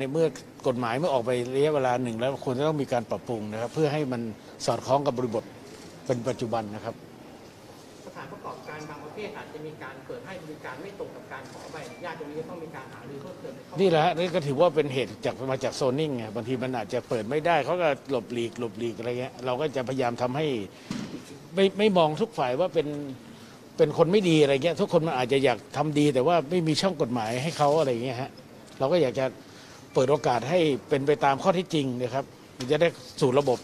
ในเมื่อกฎหมายเมื่อออกไประยะเวลาหนึ่งแล้วควรจะต้องมีการปรับปรุงนะครับ เพื่อให้มันสอดคล้องกับบริบทเป็นปัจจุบันนะครับ สถานประกอบการบางประเภทอาจจะมีการเปิดให้บริการไม่ตรงกับการขอใบอนุญาตตรงนี้ก็ต้องมีการหารือเพิ่มเติมในข้อนี่แหละฮะนี่ก็ถือว่าเป็นเหตุจากมาจากโซนนิ่งไงบางทีมันอาจจะเปิดไม่ได้เขาก็หลบหลีกหลบหลีกอะไรเงี้ยเราก็จะพยายามทำให้ไม่ไม่มองทุกฝ่ายว่าเป็นเป็นคนไม่ดีอะไรเงี้ยทุกคนมันอาจจะอยากทำดี แต่ว่าไม่มีช่องกฎหมายให้เขาอะไรเงี้ยฮะเราก็อยากจะ เปิดโอกาสให้เป็นไปตามข้อเที่จริงนะครับมันจะได้สู่ระบบ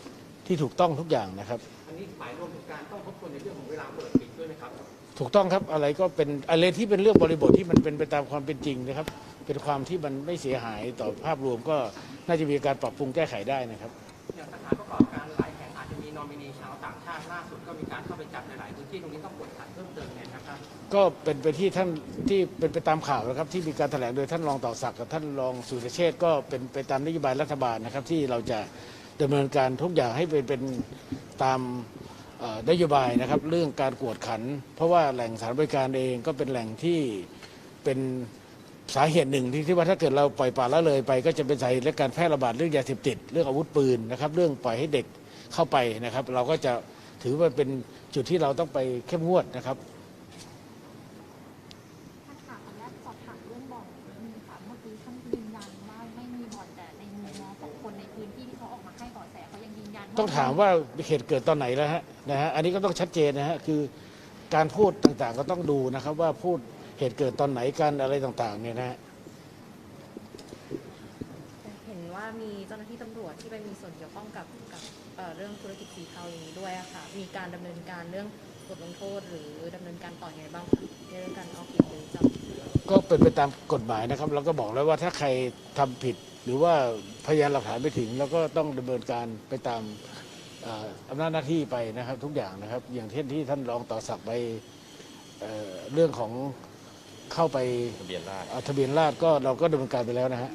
ที่ถูกต้องทุกอย่างนะครับ อันนี้หมายรวมถึงการต้องทบทวนในเรื่องของเวลาเปิดปิดด้วยนะครับ ถูกต้องครับอะไรก็เป็นอะไรที่เป็นเรื่องบริบทที่มันเป็นไปตามความเป็นจริงนะครับ เป็นความที่มันไม่เสียหายต่อภาพรวมก็น่าจะมีการปรับปรุงแก้ไขได้นะครับ อมีนอมินีชาวต่างชาติล่าสุดก็มีการเข้าไปจับในหลายพื้นที่ตรงนี้ต้องกดขันเพิ่มเติมเนี่ยนะครับ ก็เป็นไปที่ท่านที่เป็นไปตามข่าวนะครับ ที่มีการแถลงโดยท่านรองต่อศักดิ์กับท่านรองสุรเชษฐ์ก็เป็นไปตามนโยบายรัฐบาลนะครับ ที่เราจะดำเนินการทุกอย่างให้เป็นเป็นตามนโยบายนะครับ เรื่องการกวดขัน เพราะว่าแหล่งสถานบริการเองก็เป็นแหล่งที่เป็นสาเหตุหนึ่งที่ที่ว่าถ้าเกิดเราปล่อยปละละเลยไป ก็จะเป็นสาเหตุและการแพร่ระบาดเรื่องยาเสพติด เรื่องอาวุธปืนนะครับ เรื่องปล่อยให้เด็ก เข้าไปนะครับ เราก็จะถือว่าเป็นจุดที่เราต้องไปเข้มงวดนะครับท่านค่ะขออนุญาตสอบถามเรื่องบ่อนนิดนึงค่ะเมื่อกี้ท่านยืนยันว่าไม่มีบ่อนแต่ในมุมมองของคนในพื้นที่ที่เขาออกมาให้เบาะแสเขายังยืนยันต้องถามว่าเหตุเกิดตอนไหนแล้วฮะนะฮะอันนี้ก็ต้องชัดเจนนะฮะคือการพูดต่างๆก็ต้องดูนะครับ ว่าพูดเหตุเกิดตอนไหนกันอะไรต่างๆเนี่ยนะฮะ เห็น ว่ามีเจ้าหน้าที่ตำรวจที่ไปมีส่วนเกี่ยวข้องกับกับเอ่อเรื่องธุรกิจสีเทาอย่างนี้ด้วยอะค่ะ มีการดำเนินการเรื่องบทลงโทษ หรือดำเนินการต่อยังไงบ้างคะในเรื่องการเอาผิดหรือจับ ก็เป็นไปตามกฎหมายนะครับ เราก็บอกแล้วว่าถ้าใครทำผิดหรือว่าพยานหลักฐานไปถึงเราก็ต้องดำเนินการไปตามเอ่ออำนาจหน้าที่ไปนะครับ ทุกอย่างนะครับ อย่างเช่นที่ท่านรองต่อศักดิ์ไปเอ่อเรื่องของเข้าไปทะเบียนราษฎร์ เอาทะเบียนราษฎร์ก็เราก็ดำเนินการไปแล้วนะฮะ